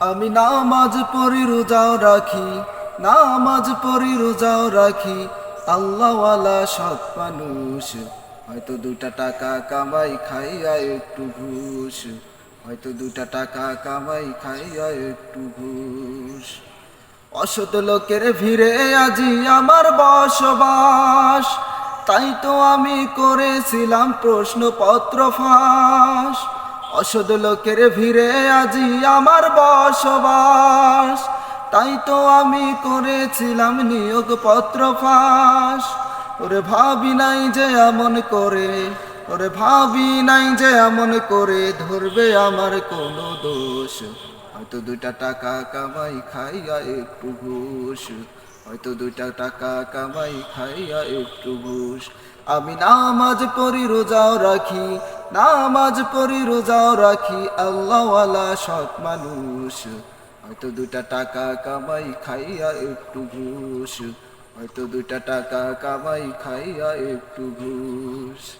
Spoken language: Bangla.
আমি নামাজ পড়ি, রোজাও রাখি। নামাজ পড়ি, রোজাও রাখি। আল্লাহওয়ালা সৎ মানুষ। হয়তো দুটা টাকা কামাই, খাইয়া একটু ঘুষ। হয়তো দুটা টাকা কামাই, খাইয়া একটু ঘুষ। অসত লোকের ভিড়ে আজি আমার বসবাস। তাই তো আমি করেছিলাম প্রশ্নপত্র ফাঁস। অসদ লোকের ভিড়ে আজি আমার বসবাস। তাই তো আমি করেছিলাম নিয়োগপত্র ফাঁস। ওরে ভাবি নাই যে এমন করে, ওরে ভাবি নাই যে এমন করে, ধরবে আমার কোনো দোষ। হয়তো দুইটা টাকা কামাই খাইয়া একটু ঘুষ। হয়তো দুইটা টাকা কামাই খাইয়া একটু ঘুষ। আমি নামাজ পড়ি, রোজাও রাখি নামাজ পড়ি, রোজাও রাখি, আল্লাহওয়ালা সৎ মানুষ। হয়তো দুটা টাকা কামাই, খাইয়া একটু ঘুষ। হয়তো দুটা টাকা কামাই, খাইয়া একটু ঘুষ।